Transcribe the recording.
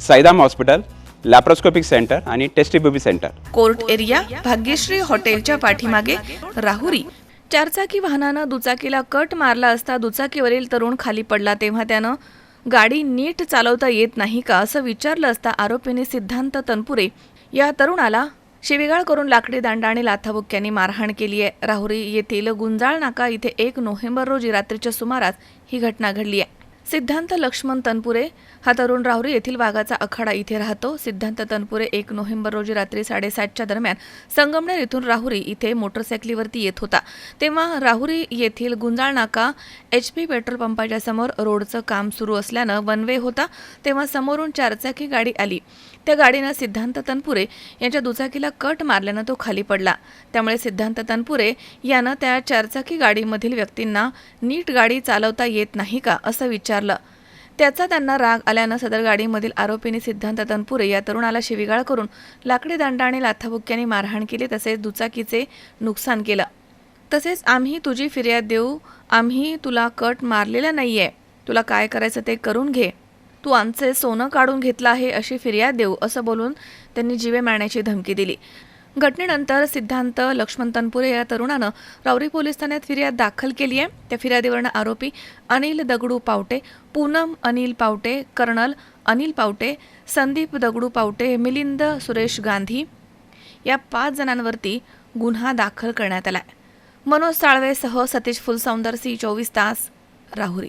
Saidham hospital laparoscopic centre आणि test tube baby centre. Court area Bhagyashree हॉटेलच्या पाठीमागे राहुरी. चारचाकी वाहनानं दुचाकीला कट मारला असता दुचाकीवरील तरुण खाली पडला तेव्हा त्यानं गाडी नीट चालवता येत नाही का असं विचारलं असता आरोपीने सिद्धांत तनपुरे. या तरुणाला शिवीगाळ करून लाकडी दांडा आणि लाथाबुक्क्यांनी मारहाण केली आहे. राहुरी येथील गुंजाळ नाका इथे एक नोव्हेंबर रोजी रात्रीच्या सुमारास ही घटना घडली आहे. सिद्धांत लक्ष्मण तनपुरे हा तरुण राहुरी येथील वाघाचा अखाडा इथे राहतो. सिद्धांत तनपुरे एक नोव्हेंबर रोजी रात्री साडेसातच्या दरम्यान संगमनेर इथून राहुरी इथे मोटरसायकलीवरती येत होता. तेव्हा राहुरी येथील गुंजाळ नाका एच पी पेट्रोल पंपाच्या समोर रोडचं काम सुरू असल्यानं वन वे होता. तेव्हा समोरून चारचाकी गाडी आली. त्या गाडीनं सिद्धांत तनपुरे यांच्या दुचाकीला कट मारल्यानं तो खाली पडला. त्यामुळे सिद्धांत तनपुरे यानं त्या चारचाकी गाडीमधील व्यक्तींना नीट गाडी चालवता येत नाही का असं विचार विचारलं. त्याचा त्यांना राग आल्यानं सदर गाडीमधील आरोपींनी सिद्धांत तनपुरे या तरुणाला शिवीगाळ करून लाकडी दांडा आणि लाथाबुक्क्यांनी मारहाण केली तसेच दुचाकीचे नुकसान केलं. तसेच आम्ही तुझी फिर्याद देऊ आम्ही तुला कट मारलेला नाहीये. तुला काय करायचं ते करून घे. तू आमचे सोनं काढून घेतलं आहे अशी फिर्याद देऊ असं बोलून त्यांनी जीवे मारण्याची धमकी दिली. घटनेनंतर सिद्धांत लक्ष्मण तनपुरे या तरुणानं रावरी पोलीस ठाण्यात फिर्याद दाखल केली आहे त्या फिर्यादीवरनं आरोपी अनिल दगडू पावटे पूनम अनिल पावटे कर्नल अनिल पावटे संदीप दगडू पावटे मिलिंद सुरेश गांधी या पाच जणांवरती गुन्हा दाखल करण्यात आला आहे मनोज साळवेसह सतीश फुलसौंदरसी चोवीस तास राहुरी.